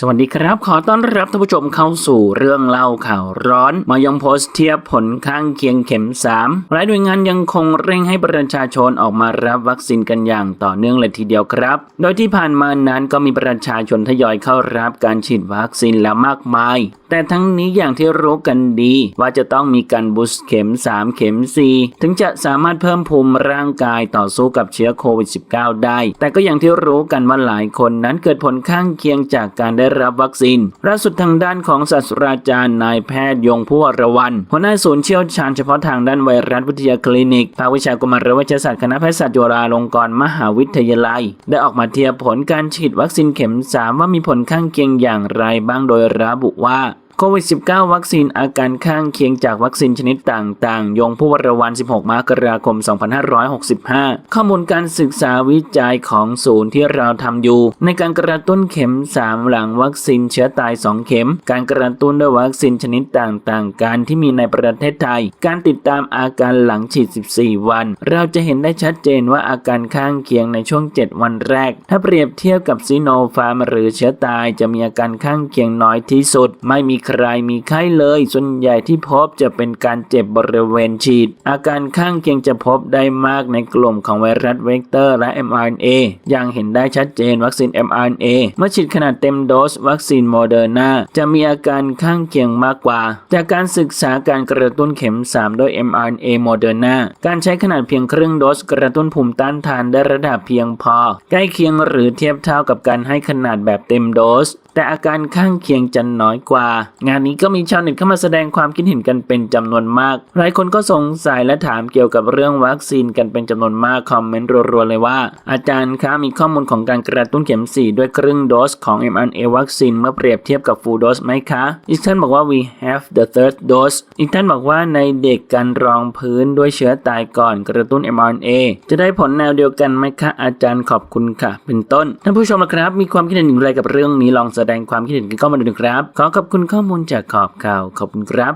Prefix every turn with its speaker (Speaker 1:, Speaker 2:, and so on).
Speaker 1: สวัสดีครับ ขอต้อนรับท่านผู้ชมเข้าสู่เรื่องเล่าข่าวร้อนมายังโพสเทียบผลข้างเคียงเข็ม 3 หลายหน่วยงานยังคงเร่งให้ประชาชนออกมารับวัคซีนกันอย่างต่อเนื่องเลยทีเดียวครับ โดยที่ผ่านมานั้นก็มีประชาชนทยอยเข้ารับการฉีดวัคซีนแล้วมากมาย แต่ทั้งนี้อย่างที่รู้กันดี ว่าจะต้องมีการบูสเข็ม 3 เข็ม 4 ถึงจะสามารถเพิ่มภูมิร่างกายต่อสู้กับเชื้อโควิด -19 ได้ แต่ก็อย่างที่รู้กันว่าหลายคนนั้นเกิดผลข้างเคียงจากการได้รับวัคซีนล่าสุดทางด้านของศาสตราจารย์นายแพทย์ยงผู้วรวันหัวหน้าศูนย์เชี่ยวชาญเฉพาะทางด้านไวรัสวิทยาคลินิกภาควิชากุมารเวชศาสตร์คณะแพทยศาสตร์จุฬาลงกรณ์มหาวิทยาลัย ได้ออกมาเทียบผลการฉีดวัคซีนเข็ม 3 ว่ามีผลข้างเคียงอย่างไรบ้างโดยระบุว่า โควิด -19 วัคซีนอาการข้างเคียงจากวัคซีนชนิดต่างๆ ยงผู้วรวัน 16 มกราคม 2565 ข้อมูลการศึกษาวิจัยของศูนย์ที่เราทำอยู่ ในการกระตุ้นเข็ม 3 หลังวัคซีนเชื้อตาย 2 เข็ม การกระตุ้นด้วยวัคซีนชนิดต่างๆ การที่มีในประเทศไทย การติดตามอาการหลังฉีด 14 วัน เราจะเห็นได้ชัดเจนว่าอาการข้างเคียงในช่วง 7 วันแรก ถ้าเปรียบเทียบกับซีโนฟาร์มหรือเชื้อตายจะมีอาการข้างเคียงน้อยที่สุด ไม่มีใครมีไข้เลย ส่วนใหญ่ที่พบจะเป็นการเจ็บบริเวณฉีด อาการข้างเคียงจะพบได้มากในกลุ่มของไวรัสเวกเตอร์และ mRNA อย่างเห็นได้ชัดเจนวัคซีน mRNA เมื่อฉีดขนาดเต็มโดส วัคซีนโมเดอร์นาจะมีอาการข้างเคียงมากกว่า จากการศึกษาการกระตุ้นเข็ม 3 ด้วย mRNA โมเดอร์นาการใช้ขนาดเพียงครึ่งโดสกระตุ้นภูมิต้านทานได้ระดับเพียงพอ ใกล้เคียงหรือเทียบเท่ากับการให้ขนาดแบบเต็มโดส แต่อาการข้างเคียงจะน้อยกว่างานนี้ก็มีชาวเน็ตเข้ามาแสดงความคิดเห็นกันเป็นจำนวนมาก หลายคนก็สงสัยและถามเกี่ยวกับเรื่องวัคซีนกันเป็นจำนวนมากคอมเมนต์รัวๆเลยว่า อาจารย์คะมีข้อมูลของการกระตุ้นเข็ม 4 ด้วยครึ่งโดสของ mRNA วัคซีนเมื่อเปรียบเทียบกับ full dose ไหมคะ อีกท่านบอกว่า we have the third dose อีกท่านบอกว่าในเด็กการรองพื้นด้วยเชื้อตายก่อนกระตุ้น mRNA จะได้ผลแนวเดียวกันไหมคะอาจารย์ขอบคุณค่ะ เป็นต้นท่านผู้ชมนะครับ มีความคิดเห็นอย่างไรกับเรื่องนี้ลองแสดงความคิดเห็นกันเข้ามาดูนะครับขอขอบคุณข้อมูลจากขอบข่าวขอบคุณครับ